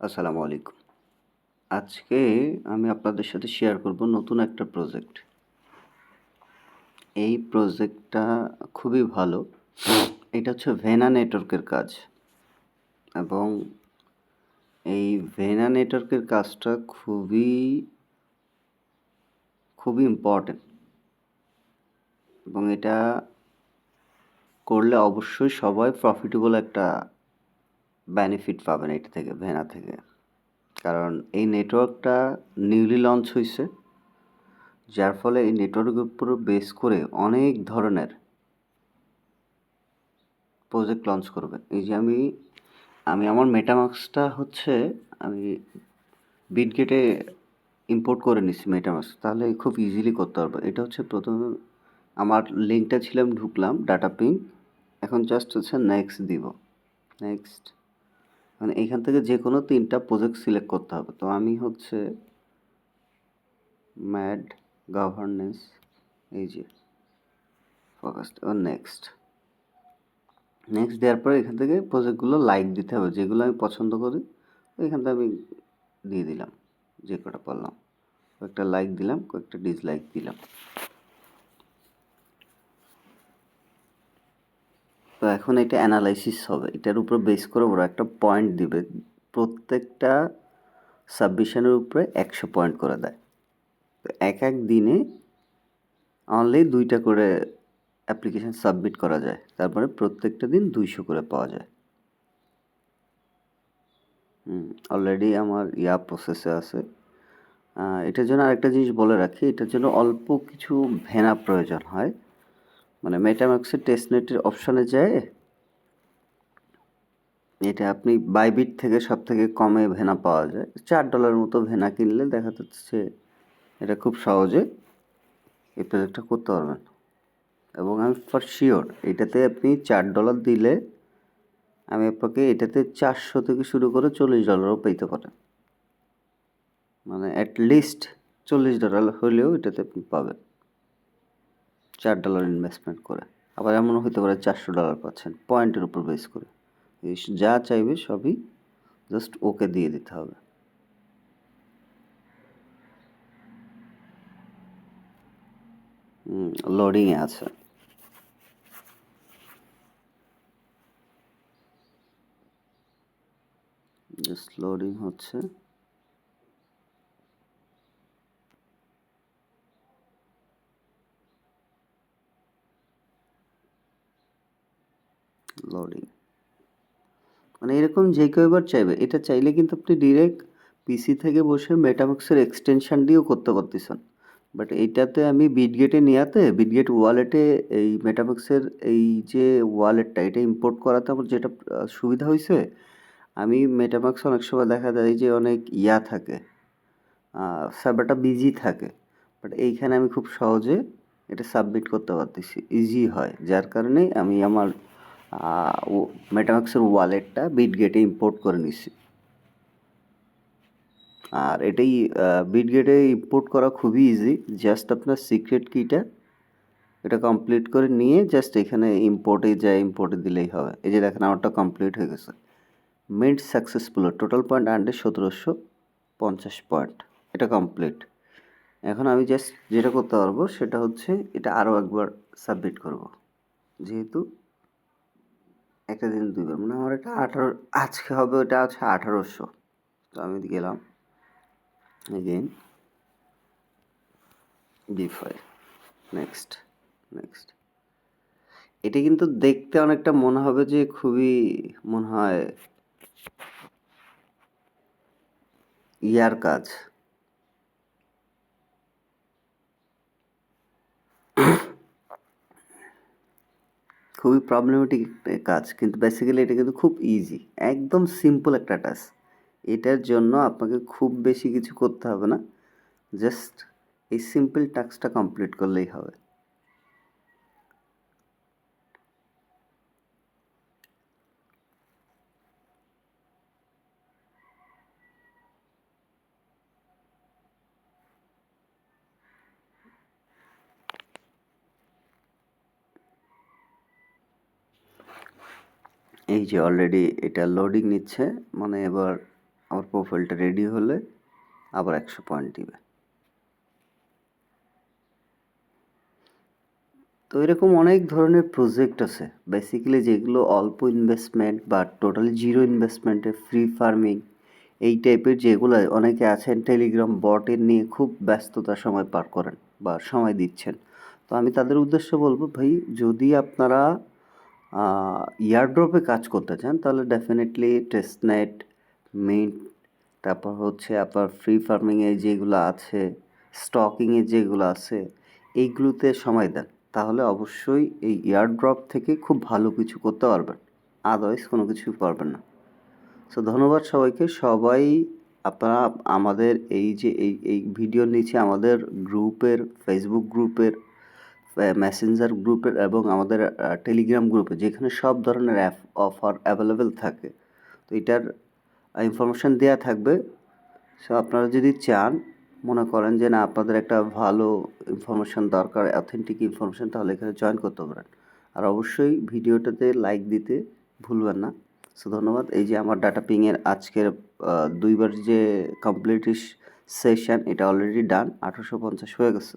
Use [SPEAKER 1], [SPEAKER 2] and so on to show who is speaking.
[SPEAKER 1] আসসালামু আলাইকুম। আজকে আমি আপনাদের সাথে শেয়ার করব নতুন একটা প্রজেক্ট এই প্রজেক্টটা খুবই ভালো। এটা হচ্ছে ভেনা নেটওয়ার্কের কাজ। এবং এই ভেনা নেটওয়ার্কের কাজটা খুবই খুবই ইম্পর্টেন্ট এবং এটা করলে অবশ্যই সবাই প্রফিটেবল একটা বেনিফিট পাবেন এটা থেকে, ভেনা থেকে। কারণ এই নেটওয়ার্কটা নিউলি লঞ্চ হয়েছে যার ফলে এই নেটওয়ার্কের উপর বেস করে অনেক ধরনের প্রজেক্ট লঞ্চ করবে এই যে আমি আমি আমার মেটামাক্সটা হচ্ছে, আমি বিটগেটে ইম্পোর্ট করে নিচ্ছি মেটামাক্স তাহলে খুব ইজিলি করতে পারব। এটা হচ্ছে প্রথমে, আমার লিঙ্কটা ছিলাম ঢুকলাম ডাটা পিঙ্ক এখন জাস্ট হচ্ছে নেক্সট দিব। নেক্সট মানে এইখান থেকে যে কোনো তিনটা প্রজেক্ট সিলেক্ট করতে হবে। তো আমি হচ্ছে ম্যাড গভর্নেন্স এই যে ফোকাস নেক্সট নেক্সট দেওয়ার পরে এখান থেকে প্রজেক্টগুলো লাইক দিতে হবে, যেগুলো আমি পছন্দ করি, এখান থেকে আমি দিয়ে দিলাম, যে কটা পারলাম। কয়েকটা লাইক দিলাম, কয়েকটা ডিসলাইক দিলাম। তো এখন এটা অ্যানালাইসিস হবে। এটার উপর বেস করে ওরা একটা পয়েন্ট দিবে। প্রত্যেকটা সাবমিশনের উপরে একশো পয়েন্ট করে দেয়। তো এক এক দিনে অনলি দুইটা করে অ্যাপ্লিকেশান সাবমিট করা যায়। তারপরে প্রত্যেকটা দিন দুইশো করে পাওয়া যায়। হুম অলরেডি আমার ইয়া প্রসেসে আছে। এটার জন্য আরেকটা জিনিস বলে রাখি। এটার জন্য অল্প কিছু ভেনা প্রয়োজন হয়। মানে মেটাম্যাক্সের টেস্টনেটের অপশানে যায়। এটা আপনি বাইবিট থেকে সব থেকে কমে ভেনা পাওয়া যায়। চার ডলার মতো ভেনা কিনলে দেখা যাচ্ছে এটা খুব সহজে এই প্রজেক্টটা করতে পারবেন। এবং আমি ফর শিওর এটাতে আপনি চার ডলার দিলে আমি আপনাকে এটাতে চারশো থেকে শুরু করে চল্লিশ ডলারও পেতে পারেন। মানে অ্যাটলিস্ট চল্লিশ ডলার হলেও এটাতে আপনি পাবেন। চার ডলার ইনভেস্টমেন্ট করে। আবার এমনও হতে পারে চারশো ডলার পাচ্ছেন পয়েন্টের উপর বেস করে। যা চাইবে সবই জাস্ট ওকে দিয়ে দিতে হবে। লোডিংয়ে আছে। জাস্ট লোডিং হচ্ছে। লোডিং মানে এরকম যে কেউ এবার চাইবে, এটা চাইলে কিন্তু আপনি ডিরেক্ট পিসি থেকে বসে মেটামাক্সের এক্সটেনশান দিয়েও করতে পারতেছেন। বাট এইটাতে আমি বিটগেটে নেওয়াতে বিটগেট ওয়ালেটে এই মেটামাক্সের এই যে ওয়ালেটটা এটা ইম্পোর্ট করাতে আমার যেটা সুবিধা হয়েছে, আমি মেটামাক্স অনেক সময় দেখা যায় যে অনেক ইয়া থাকে সার্ভারটা বিজি থাকে। বাট এইখানে আমি খুব সহজে এটা সাবমিট করতে পারতেছি ইজি হয়। যার কারণে আমি আমার মেটামাক্সের ওয়ালেটটা বিটগেটে ইম্পোর্ট করে নিছি। আর এটাই বিটগেটে ইম্পোর্ট করা খুবই ইজি জাস্ট আপনার সিক্রেট কিটা এটা কমপ্লিট করে নিয়ে জাস্ট এখানে ইম্পোর্টে যায় ইম্পোর্টে দিলেই হবে। এই যে দেখেন, আমারটা কমপ্লিট হয়ে গেছে। মিড সাকসেসফুল টোটাল পয়েন্ট আন্ডে সতেরোশো পঞ্চাশ পয়েন্ট এটা কমপ্লিট এখন আমি জাস্ট যেটা করতে পারব সেটা হচ্ছে এটা আরও একবার সাবমিট করব। যেহেতু একটা দিন দুইবার। মানে আমার এটা আঠারো, আজকে হবে ওটা আছে আঠারোশো। তো আমি গেলাম again B five next next এটা কিন্তু দেখতে অনেকটা মনে হবে যে খুবই মনে হয় ইয়ার কাজ। খুবই প্রবলেমেটিক কাজ, কিন্তু বেসিক্যালি এটা কিন্তু খুব ইজি একদম সিম্পল একটা টাস্ক এটার জন্য আপনাকে খুব বেশি কিছু করতে হবে না জাস্ট এই সিম্পল টাস্কটা কমপ্লিট করলেই হবে। এই যে অলরেডি এটা লোডিং নিচ্ছে মানে এবার আমার প্রোফাইলটা রেডি হলে আবার একশো পয়েন্ট দিবে। তো এরকম অনেক ধরনের প্রজেক্ট আছে। বেসিক্যালি যেগুলো অল্প ইনভেস্টমেন্ট বা টোটালি জিরো ইনভেস্টমেন্টে ফ্রি ফার্মিং এই টাইপের যেগুলো অনেকে আছেন টেলিগ্রাম বটের নিয়ে খুব ব্যস্ততা সময় পার করেন বা সময় দিচ্ছেন। তো আমি তাদের উদ্দেশ্যে বলব, ভাই, যদি আপনারা ইয়ারড্রপে কাজ করতে চান, তাহলে ডেফিনেটলি টেস্টনেট মিন্ট তারপর হচ্ছে আপনার ফ্রি ফার্মিংয়ে যেগুলো আছে স্টকিংয়ে যেগুলো আছে, এইগুলোতে সময় দেন। তাহলে অবশ্যই এই ইয়ারড্রপ থেকে খুব ভালো কিছু করতে পারবেন আদারওয়াইজ কোনো কিছুই পারবেন না। সো ধন্যবাদ সবাইকে। সবাই আপনারা, আমাদের এই যে, এই এই ভিডিওর নিচে আমাদের গ্রুপের ফেসবুক গ্রুপের মেসেঞ্জার গ্রুপের এবং আমাদের টেলিগ্রাম গ্রুপে যেখানে সব ধরনের অ্যাপ অফার অ্যাভেলেবেল থাকে। তো এটার ইনফরমেশান দেওয়া থাকবে। সো আপনারা যদি চান, মনে করেন যে না, আপনাদের একটা ভালো ইনফরমেশান দরকার অথেন্টিক ইনফরমেশান তাহলে এখানে জয়েন করতে পারেন। আর অবশ্যই ভিডিওটাতে লাইক দিতে ভুলবেন না। সো ধন্যবাদ। এই যে আমার ডাটা পিংয়ের আজকের দুইবার যে কমপ্লিট সেশন এটা অলরেডি ডান আঠারোশো পঞ্চাশ হয়ে গেছে।